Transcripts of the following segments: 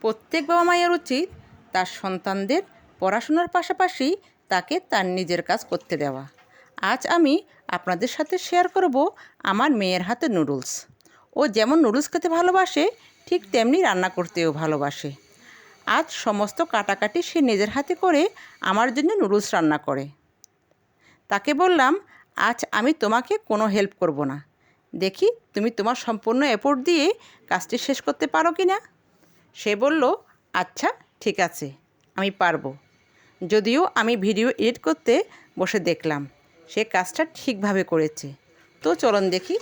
প্রত্যেক বাবা মায়ের উচিত তার সন্তানদের পড়াশোনার পাশাপাশি তাকে তার নিজের কাজ করতে দেওয়া। আজ আমি আপনাদের সাথে শেয়ার করব আমার মেয়ের হাতে নুডলস ও যেমন নুডলস খেতে ভালোবাসে, ঠিক তেমনি রান্না করতেও ভালোবাসে। আজ সমস্ত কাটাকাটি সে নিজের হাতে করে আমার জন্য নুডলস রান্না করে। তাকে বললাম, আজ আমি তোমাকে কোনো হেল্প করব না। দেখি তুমি তোমার সম্পূর্ণ এফোর্ট দিয়ে কাজটি শেষ করতে পারো কি না সে বলল আচ্ছা ঠিক আছে, আমি পারব। যদিও আমি ভিডিও এডিট করতে বসে দেখলাম, সে কাজটা ঠিকভাবে করেছে। তো চলুন দেখি।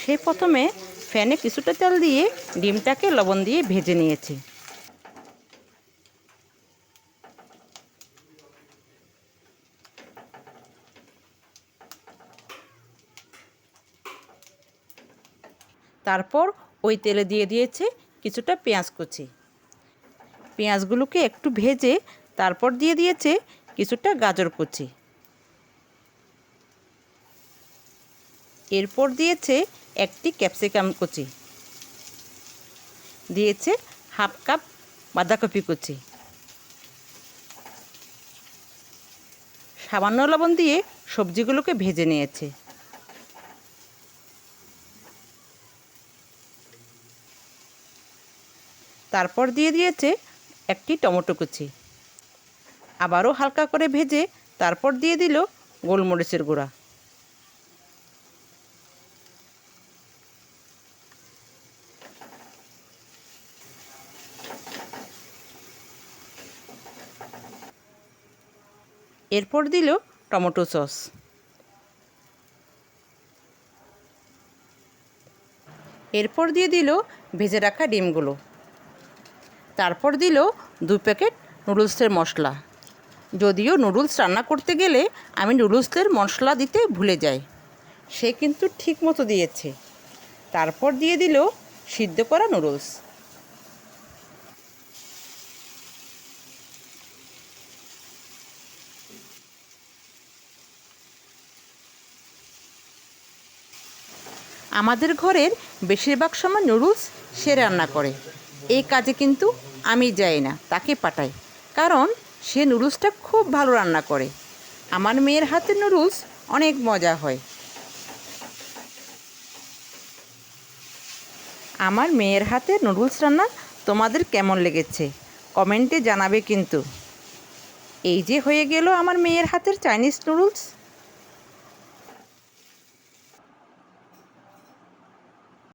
সে প্রথমে ফ্যানে কিছুটা তেল দিয়ে ডিমটাকে লবণ দিয়ে ভেজে নিয়েছে। তারপর ওই তেলে দিয়ে দিয়েছে কিছুটা পেঁয়াজ কুচি। পেঁয়াজগুলোকে একটু ভেজে তারপর দিয়ে দিয়েছে কিছুটা গাজর কুচি। এরপর দিয়েছে একটি ক্যাপসিকাম কুচি। দিয়েছে হাফ কাপ বাঁধাকপি কুচি। সামান্য লবণ দিয়ে সবজিগুলোকে ভেজে নিয়েছে। তারপর দিয়ে দিয়েছে একটি টমেটো কুচি। আবারও হালকা করে ভেজে তারপর দিয়ে দিল গোলমরিচের গুঁড়া। এরপর দিল টমেটো সস। এরপর দিয়ে দিল ভেজে রাখা ডিমগুলো। তারপর দিল দু প্যাকেট নুডলসের মশলা। যদিও নুডলস রান্না করতে গেলে আমি নুডলসের মশলা দিতে ভুলে যাই। সে কিন্তু ঠিক মতো দিয়েছে। তারপর দিয়ে দিল সিদ্ধ করা নুডলস। আমাদের ঘরের বেশিরভাগ সময় নুডলস সে রান্না করে। এই কাজে কিন্তু আমি যাই না, তাকে পাঠাই। কারণ সে নুডলসটা খুব ভালো রান্না করে। আমার মেয়ের হাতের নুডলস অনেক মজা হয়। আমার মেয়ের হাতে নুডলস রান্না তোমাদের কেমন লেগেছে? কমেন্টে জানাবে কিন্তু। এই যে হয়ে গেল আমার মেয়ের হাতের চাইনিজ নুডলস।